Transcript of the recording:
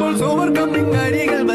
போல் சுவர் கம்பிங் அடிகள்